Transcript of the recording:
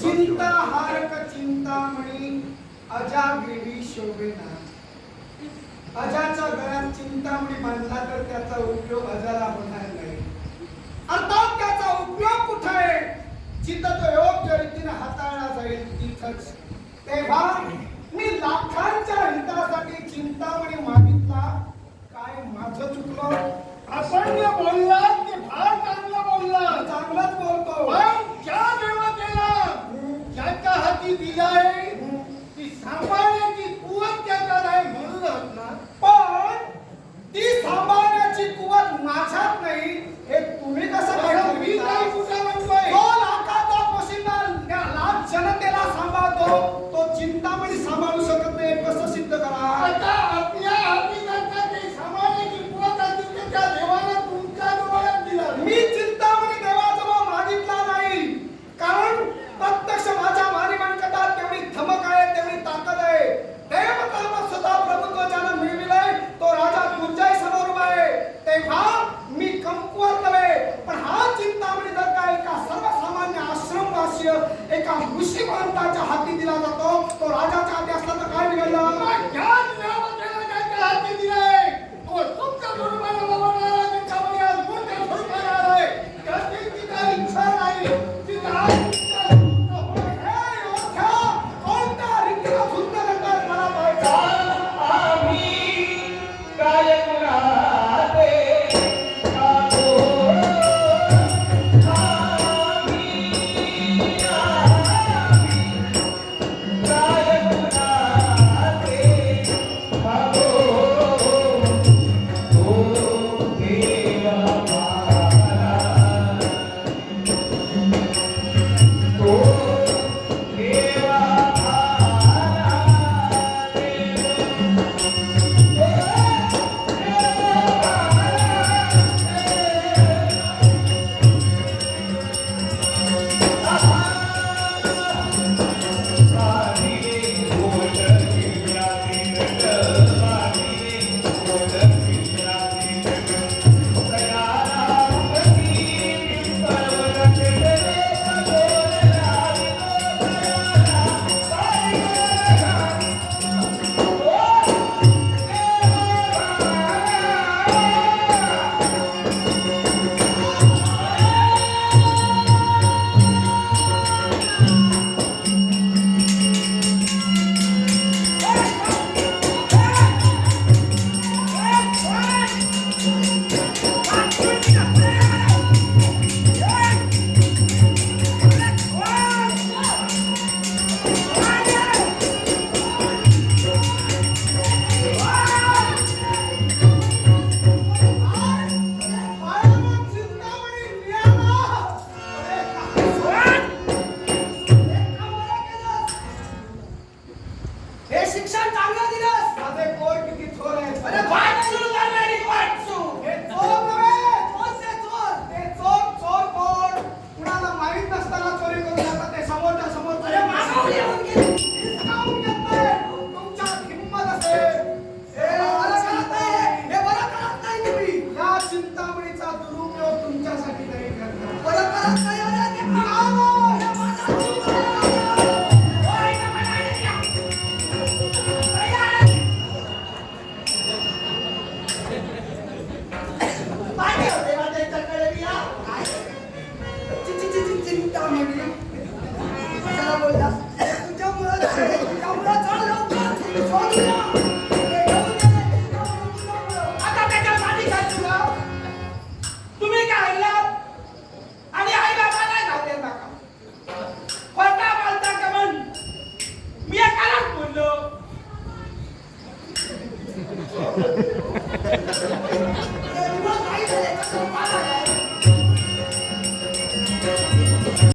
चिंता हारक चिंतामणी अजाग्रीवी शोभेना. अजाच्या गळ्यात चिंतामणी बांधला तर त्याचा उपयोग अजाला होणार नाही. अर्थात त्याचा उपयोग कुठे आहे? जिथं तो योग्य रीतीने हाताळला जाईल तिथंच. तेव्हा だから